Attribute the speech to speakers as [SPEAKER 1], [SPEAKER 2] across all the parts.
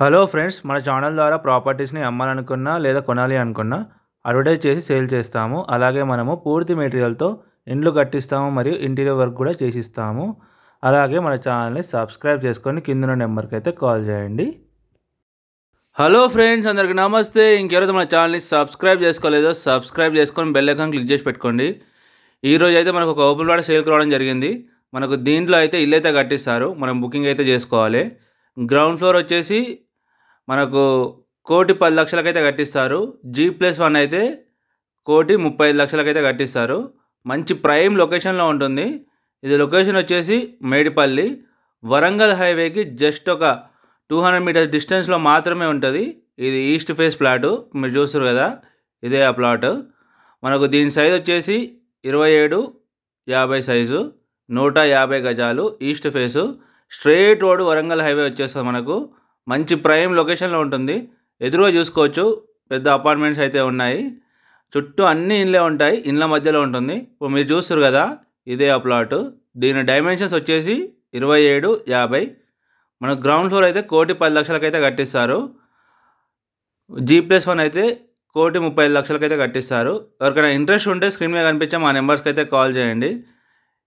[SPEAKER 1] Hello friends మన channel ద్వారా ప్రాపర్టీస్ని అమ్మాలనుకున్నా లేదా కొనాలి అనుకున్నా అడ్వర్టైజ్ చేసి సేల్ చేస్తాము. అలాగే మనము పూర్తి మెటీరియల్తో ఇండ్లు కట్టిస్తాము మరియు ఇంటీరియర్ వర్క్ కూడా చేసిస్తాము. అలాగే మన ఛానల్ని సబ్స్క్రైబ్ చేసుకొని కింద నెంబర్కి అయితే కాల్ చేయండి. హలో ఫ్రెండ్స్ అందరికి నమస్తే. ఇంకెవరైతే మన ఛానల్ని సబ్స్క్రైబ్ చేసుకోలేదో సబ్స్క్రైబ్ చేసుకొని బెల్ ఐకాన్ క్లిక్ చేసి పెట్టుకోండి. ఈరోజు అయితే మనకు ఒక ఓపెన్ ప్లాట్ సేల్కి రావడం జరిగింది. మనకు దీంట్లో అయితే ఇల్లు అయితే కట్టిస్తారు. మనం బుకింగ్ అయితే చేసుకోవాలి. గ్రౌండ్ ఫ్లోర్ వచ్చేసి మనకు కోటి పది లక్షలకైతే కట్టిస్తారు. జీ ప్లస్ వన్ అయితే కోటి ముప్పై ఐదు లక్షలకైతే కట్టిస్తారు. మంచి ప్రైమ్ లొకేషన్లో ఉంటుంది. ఇది లొకేషన్ వచ్చేసి మేడిపల్లి. వరంగల్ హైవేకి జస్ట్ ఒక టూ హండ్రెడ్ మీటర్స్ డిస్టెన్స్లో మాత్రమే ఉంటుంది. ఇది ఈస్ట్ ఫేస్ ప్లాటు మీరు చూస్తారు కదా ఇదే ఆ ప్లాట్ మనకు దీని సైజ్ వచ్చేసి ఇరవై ఏడు యాభై సైజు నూట యాభై గజాలు east face straight road Warangal highway వచ్చేస్తుంది మనకు. మంచి ప్రైమ్ లొకేషన్లో ఉంటుంది. ఎదురుగా చూసుకోవచ్చు. పెద్ద అపార్ట్మెంట్స్ అయితే ఉన్నాయి. చుట్టూ అన్ని ఇండ్లే ఉంటాయి. ఇండ్ల మధ్యలో ఉంటుంది. ఇప్పుడు మీరు చూస్తారు కదా ఇదే ఆ ప్లాట్. దీని డైమెన్షన్స్ వచ్చేసి ఇరవై ఏడు యాభై. మన గ్రౌండ్ ఫ్లోర్ అయితే కోటి పది లక్షలకైతే కట్టిస్తారు. జీ ప్లస్ వన్ అయితే కోటి ముప్పై ఐదు లక్షలకైతే కట్టిస్తారు. ఎవరికైనా ఇంట్రెస్ట్ ఉంటే స్క్రీన్ మీద కనిపించే మా నెంబర్స్కి అయితే కాల్ చేయండి.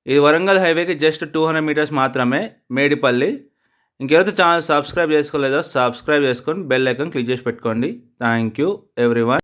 [SPEAKER 1] ఇది వరంగల్ హైవేకి జస్ట్ టూ హండ్రెడ్ మీటర్స్ మాత్రమే మేడిపల్లి. ఇంకెవరైతే ఛానల్ సబ్స్క్రైబ్ చేసుకోలేదో సబ్స్క్రైబ్ చేసుకొని బెల్ ఐకాన్ క్లిక్ చేసి పెట్టుకోండి. Thank you everyone